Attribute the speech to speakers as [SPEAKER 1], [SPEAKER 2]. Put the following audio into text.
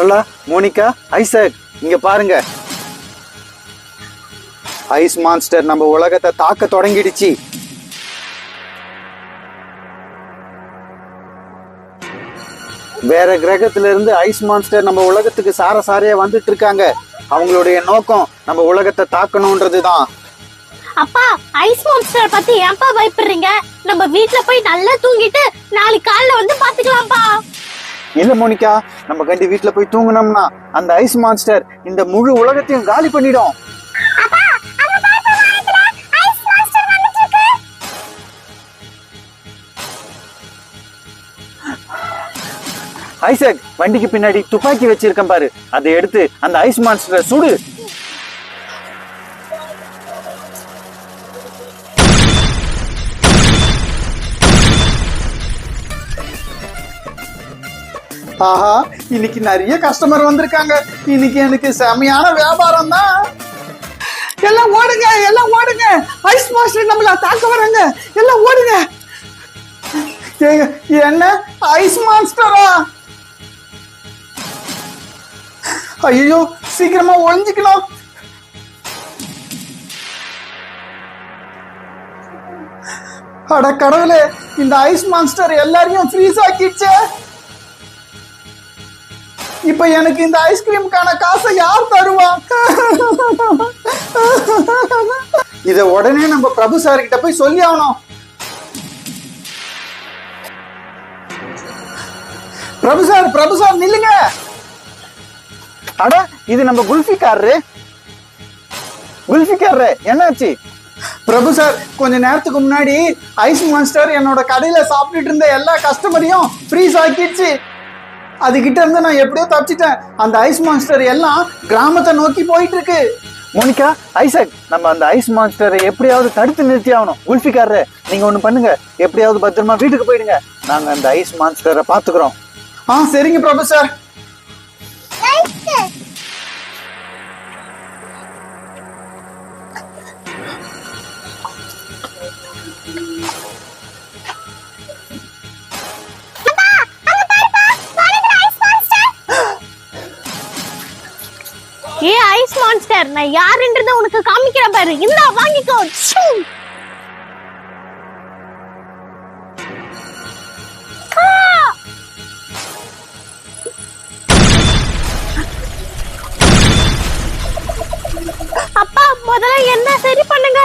[SPEAKER 1] Sarala Monica Isaac இங்க பாருங்க. Ice monster நம்ம உலகத்தை தாக்க தொடங்கிடுச்சு. வேற கிரகத்துல இருந்து ஐஸ் மான்ஸ்டர் நம்ம உலகத்துக்கு சார சாரையா வந்துட்டு இருக்காங்க அவங்களுடைய நோக்கம் நம்ம உலகத்தை தாக்கணும்ன்றது தான்.
[SPEAKER 2] அப்பா ஐஸ் மான்ஸ்டர் பத்தி ஏன்பா பயப்படுறீங்க? நம்ம வீட்ல போய் நல்லா தூங்கிட்டு நாளைக்கு காலைல வந்து பாத்து
[SPEAKER 1] இல்ல மோனிகா நம்ம கண்டி வீட்டுல போய் தூங்குனோம்னா அந்த ஐஸ் மான்ஸ்டர் இந்த முழு உலகத்தையும் காலி பண்ணிடும். ஐசக் வண்டிக்கு பின்னாடி துப்பாக்கி வச்சிருக்கேன் பாரு. அதை எடுத்து அந்த ஐஸ் மான்ஸ்டரை சுடு. ஆஹா இன்னைக்கு நிறைய கஸ்டமர் வந்திருக்காங்க. இன்னைக்கு எனக்கு செமையான வியாபாரம் தான்.
[SPEAKER 3] எல்லாம் ஓடுங்க எல்லாம் ஓடுங்க. ஐஸ் மாஸ்டர் நம்மள தாக்க வராங்க எல்லாம் ஓடுங்க.
[SPEAKER 1] ஏங்க, என்ன? ஐஸ் மாஸ்டரா ஐயோ சீக்கிரமா ஒளிஞ்சுக்கணும். அட கடவுளே இந்த ஐஸ் மான்ஸ்டர் எல்லாரையும் ஃப்ரீஸ் ஆக்கிடுச்சே. இப்ப எனக்கு இந்த ஐஸ்கிரீமுக்கான காசை யார் தருவா? இத உடனே நம்ம பிரபு சார் கிட்ட போய் சொல்லி ஆகணும். பிரபு சார் பிரபு சார் நில்லுங்க. அட இது நம்ம குல்ஃபிக்காரரு குல்ஃபிக்காரரு என்னாச்சு? பிரபு சார் கொஞ்ச நேரத்துக்கு முன்னாடி ஐஸ் மாஸ்டர் என்னோட கடையில சாப்பிட்டுட்டு இருந்த எல்லா கஸ்டமரையும் ஃப்ரீஸ் ஆக்கிடுச்சு. அதுகிட்ட இருந்து நான் எப்படியோ தப்பிச்சிட்டேன். அந்த ஐஸ் மான்ஸ்டர் எல்லாம் கிராமத்தை நோக்கி போயிட்டு இருக்கு மோனிகா ஐசக் நம்ம அந்த ஐஸ் மான்ஸ்டரை எப்படியாவது தடுத்து நிறுத்தி ஆகணும். குல்ஃபிக்காரரு நீங்க ஒண்ணு பண்ணுங்க. எப்படியாவது பத்திரமா வீட்டுக்கு போயிடுங்க. நாங்க அந்த ஐஸ் மான்ஸ்டரை பாத்துக்கிறோம் ஆ சரிங்க ப்ரொஃபசர்
[SPEAKER 2] ஏ ஐஸ் மான்ஸ்டர் நான் யாருன்றத உனக்கு காமிக்கிறேன் பாரு. இந்தா வாங்கிக்கோ. அப்பா முதல்ல என்ன சரி பண்ணுங்க?